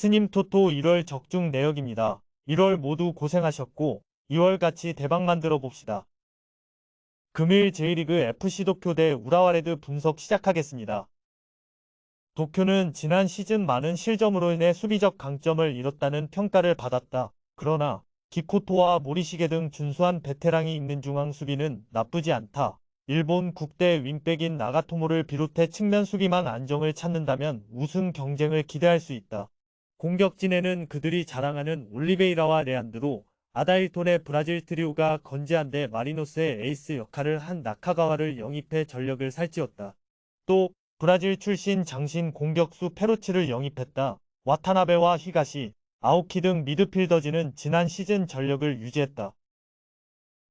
스님 토토 1월 적중 내역입니다. 1월 모두 고생하셨고 2월 같이 대박 만들어 봅시다. 금일 J리그 FC 도쿄 대 우라와레드 분석 시작하겠습니다. 도쿄는 지난 시즌 많은 실점으로 인해 수비적 강점을 잃었다는 평가를 받았다. 그러나 기코토와 모리시게 등 준수한 베테랑이 있는 중앙 수비는 나쁘지 않다. 일본 국대 윙백인 나가토모를 비롯해 측면 수비만 안정을 찾는다면 우승 경쟁을 기대할 수 있다. 공격진에는 그들이 자랑하는 올리베이라와 레안드로, 아다일톤의 브라질 트리오가 건재한 데 마리노스의 에이스 역할을 한 나카가와를 영입해 전력을 살찌웠다. 또 브라질 출신 장신 공격수 페로치를 영입했다. 와타나베와 히가시, 아오키 등 미드필더진은 지난 시즌 전력을 유지했다.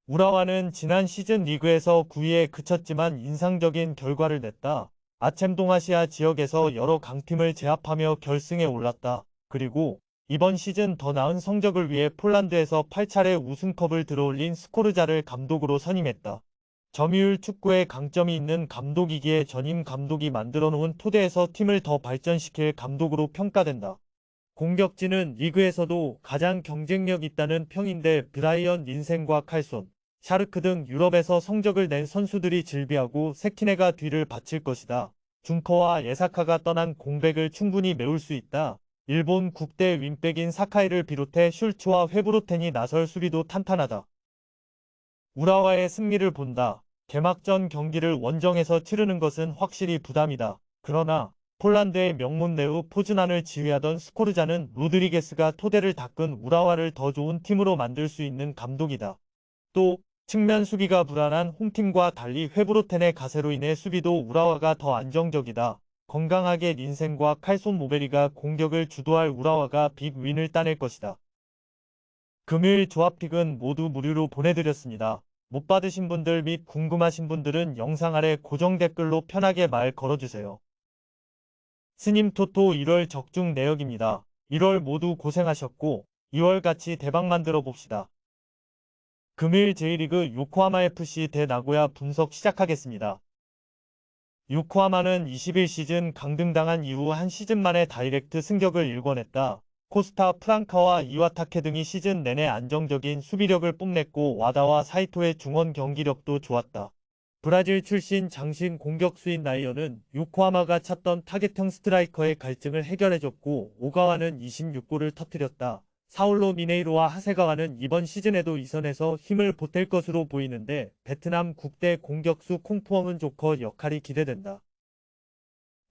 우라와는 지난 시즌 리그에서 9위에 그쳤지만 인상적인 결과를 냈다. 아츰 동아시아 지역에서 여러 강팀을 제압하며 결승에 올랐다. 그리고 이번 시즌 더 나은 성적을 위해 폴란드에서 8차례 우승컵을 들어올린 스코르자를 감독으로 선임했다. 점유율 축구에 강점이 있는 감독이기에 전임 감독이 만들어 놓은 토대에서 팀을 더 발전시킬 감독으로 평가된다. 공격진은 리그에서도 가장 경쟁력 있다는 평인데 브라이언 린센과 칼손, 샤르크 등 유럽에서 성적을 낸 선수들이 질비하고 세키네가 뒤를 바칠 것이다. 중커와 예사카가 떠난 공백을 충분히 메울 수 있다. 일본 국대 윙백인 사카이를 비롯해 슐츠와 회브로텐이 나설 수비도 탄탄하다. 우라와의 승리를 본다. 개막전 경기를 원정에서 치르는 것은 확실히 부담이다. 그러나 폴란드의 명문 내우 포즈난을 지휘하던 스코르자는 로드리게스가 토대를 닦은 우라와를 더 좋은 팀으로 만들 수 있는 감독이다. 또 측면 수비가 불안한 홈팀과 달리 회브로텐의 가세로 인해 수비도 우라와가 더 안정적이다. 건강하게 린센과 칼손 모베리가 공격을 주도할 우라와가 빅윈을 따낼 것이다. 금요일 조합픽은 모두 무료로 보내드렸습니다. 못 받으신 분들 및 궁금하신 분들은 영상 아래 고정 댓글로 편하게 말 걸어주세요. 스님 토토 1월 적중 내역입니다. 1월 모두 고생하셨고 2월 같이 대박 만들어 봅시다. 금일 J리그 요코하마 FC 대 나고야 분석 시작하겠습니다. 요코하마는 21시즌 강등당한 이후 한 시즌 만에 다이렉트 승격을 일궈냈다. 코스타 프랑카와 이와타케 등이 시즌 내내 안정적인 수비력을 뽐냈고 와다와 사이토의 중원 경기력도 좋았다. 브라질 출신 장신 공격수인 나이어는 요코하마가 찾던 타겟형 스트라이커의 갈증을 해결해줬고 오가와는 26골을 터뜨렸다. 사울로 미네이로와 하세가와는 이번 시즌에도 이선에서 힘을 보탤 것으로 보이는데 베트남 국대 공격수 콩푸엉은 조커 역할이 기대된다.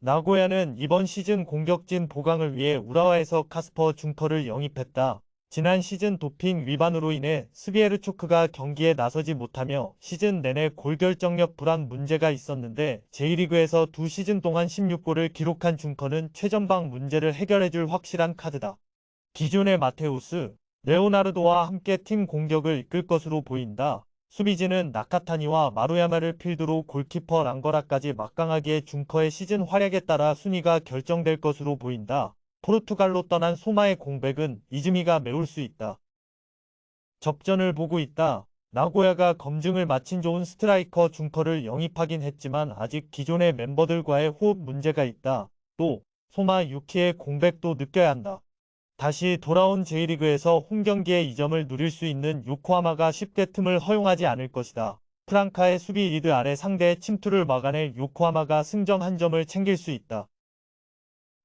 나고야는 이번 시즌 공격진 보강을 위해 우라와에서 카스퍼 중커를 영입했다. 지난 시즌 도핑 위반으로 인해 스비에르 초크가 경기에 나서지 못하며 시즌 내내 골 결정력 불안 문제가 있었는데 J리그에서 두 시즌 동안 16골을 기록한 중커는 최전방 문제를 해결해줄 확실한 카드다. 기존의 마테우스, 레오나르도와 함께 팀 공격을 이끌 것으로 보인다. 수비진은 나카타니와 마루야마를 필두로 골키퍼 랑거라까지 막강하게 중커의 시즌 활약에 따라 순위가 결정될 것으로 보인다. 포르투갈로 떠난 소마의 공백은 이즈미가 메울 수 있다. 접전을 보고 있다. 나고야가 검증을 마친 좋은 스트라이커 중커를 영입하긴 했지만 아직 기존의 멤버들과의 호흡 문제가 있다. 또 소마 유키의 공백도 느껴야 한다. 다시 돌아온 J리그에서 홈경기의 이점을 누릴 수 있는 요코하마가 쉽게 틈을 허용하지 않을 것이다. 프랑카의 수비 리드 아래 상대의 침투를 막아낼 요코하마가 승점 한 점을 챙길 수 있다.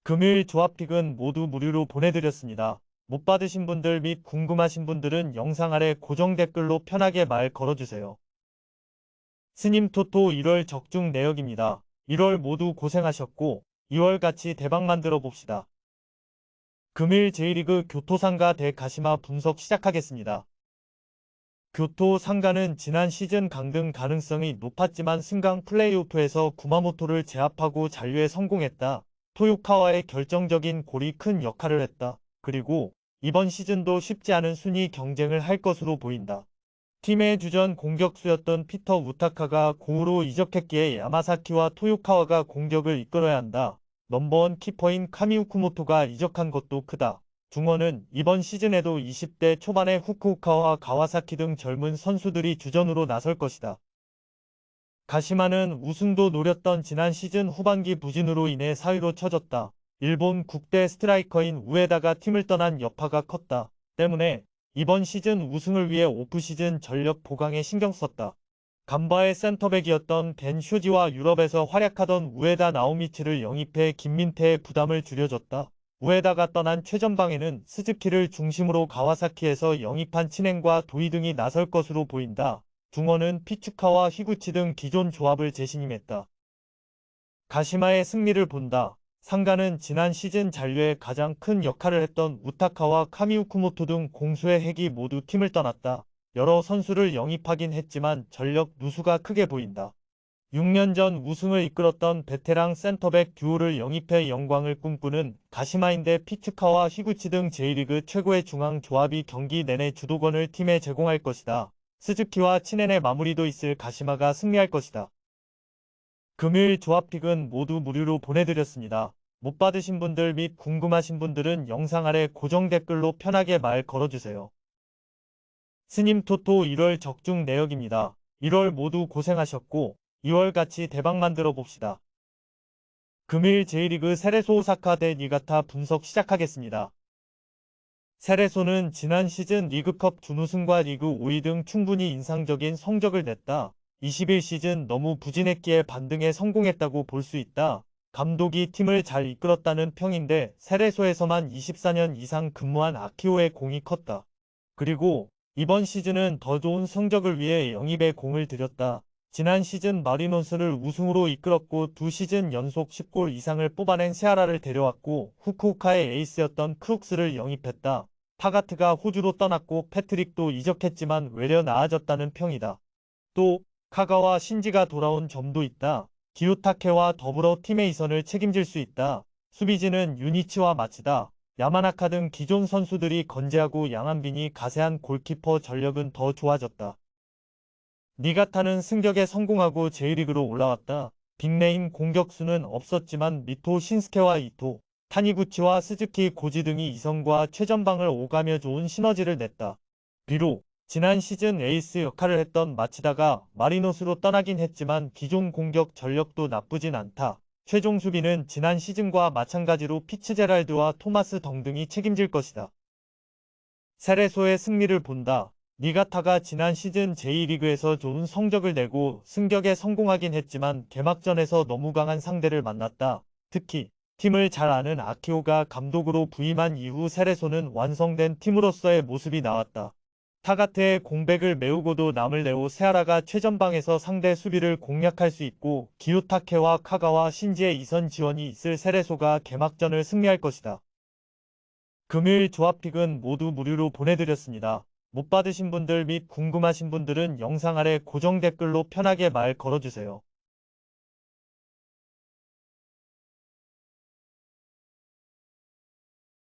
금요일 조합픽은 모두 무료로 보내드렸습니다. 못 받으신 분들 및 궁금하신 분들은 영상 아래 고정 댓글로 편하게 말 걸어주세요. 스님 토토 1월 적중 내역입니다. 1월 모두 고생하셨고 2월 같이 대박 만들어 봅시다. 금일 J리그 교토상가 대 가시마 분석 시작하겠습니다. 교토 상가는 지난 시즌 강등 가능성이 높았지만 승강 플레이오프에서 구마모토를 제압하고 잔류에 성공했다. 토요카와의 결정적인 골이 큰 역할을 했다. 그리고 이번 시즌도 쉽지 않은 순위 경쟁을 할 것으로 보인다. 팀의 주전 공격수였던 피터 우타카가 공으로 이적했기에 야마사키와 토요카와가 공격을 이끌어야 한다. 넘버원 키퍼인 카미우쿠모토가 이적한 것도 크다. 중원은 이번 시즌에도 20대 초반의 후쿠오카와 가와사키 등 젊은 선수들이 주전으로 나설 것이다. 가시마는 우승도 노렸던 지난 시즌 후반기 부진으로 인해 4위로 쳐졌다. 일본 국대 스트라이커인 우에다가 팀을 떠난 여파가 컸다. 때문에 이번 시즌 우승을 위해 오프시즌 전력 보강에 신경 썼다. 간바의 센터백이었던 벤 쇼지와 유럽에서 활약하던 우에다 나오미치를 영입해 김민태의 부담을 줄여줬다. 우에다가 떠난 최전방에는 스즈키를 중심으로 가와사키에서 영입한 친행과 도이 등이 나설 것으로 보인다. 중원은 피추카와 히구치 등 기존 조합을 재신임했다. 가시마의 승리를 본다. 상가는 지난 시즌 잔류에 가장 큰 역할을 했던 우타카와 카미우쿠모토 등 공수의 핵이 모두 팀을 떠났다. 여러 선수를 영입하긴 했지만 전력 누수가 크게 보인다. 6년 전 우승을 이끌었던 베테랑 센터백 듀오를 영입해 영광을 꿈꾸는 가시마인데 피츠카와 히구치 등 J리그 최고의 중앙 조합이 경기 내내 주도권을 팀에 제공할 것이다. 스즈키와 친엔의 마무리도 있을 가시마가 승리할 것이다. 금요일 조합픽은 모두 무료로 보내드렸습니다. 못 받으신 분들 및 궁금하신 분들은 영상 아래 고정 댓글로 편하게 말 걸어주세요. 스님 토토 1월 적중 내역입니다. 1월 모두 고생하셨고 2월 같이 대박 만들어 봅시다. 금일 J리그 세레소 오사카 대 니가타 분석 시작하겠습니다. 세레소는 지난 시즌 리그컵 준우승과 리그 5위 등 충분히 인상적인 성적을 냈다. 21 시즌 너무 부진했기에 반등에 성공했다고 볼 수 있다. 감독이 팀을 잘 이끌었다는 평인데 세레소에서만 24년 이상 근무한 아키오의 공이 컸다. 그리고 이번 시즌은 더 좋은 성적을 위해 영입에 공을 들였다. 지난 시즌 마리노스를 우승으로 이끌었고 두 시즌 연속 10골 이상을 뽑아낸 세아라를 데려왔고 후쿠오카의 에이스였던 크룩스를 영입했다. 파가트가 호주로 떠났고 패트릭도 이적했지만 외려 나아졌다는 평이다. 또 카가와 신지가 돌아온 점도 있다. 기요타케와 더불어 팀의 이선을 책임질 수 있다. 수비진은 유니치와 마치다. 야마나카 등 기존 선수들이 건재하고 양한빈이 가세한 골키퍼 전력은 더 좋아졌다. 니가타는 승격에 성공하고 J리그로 올라왔다. 빅네임 공격수는 없었지만 미토 신스케와 이토, 타니구치와 스즈키 고지 등이 이성과 최전방을 오가며 좋은 시너지를 냈다. 비록 지난 시즌 에이스 역할을 했던 마치다가 마리노스로 떠나긴 했지만 기존 공격 전력도 나쁘진 않다. 최종 수비는 지난 시즌과 마찬가지로 피츠제랄드와 토마스 덩등이 책임질 것이다. 세레소의 승리를 본다. 니가타가 지난 시즌 제2리그에서 좋은 성적을 내고 승격에 성공하긴 했지만 개막전에서 너무 강한 상대를 만났다. 특히 팀을 잘 아는 아키오가 감독으로 부임한 이후 세레소는 완성된 팀으로서의 모습이 나왔다. 타가테의 공백을 메우고도 남을 내오 세아라가 최전방에서 상대 수비를 공략할 수 있고 기요타케와 카가와 신지의 이선 지원이 있을 세레소가 개막전을 승리할 것이다. 금요일 조합픽은 모두 무료로 보내드렸습니다. 못 받으신 분들 및 궁금하신 분들은 영상 아래 고정 댓글로 편하게 말 걸어주세요.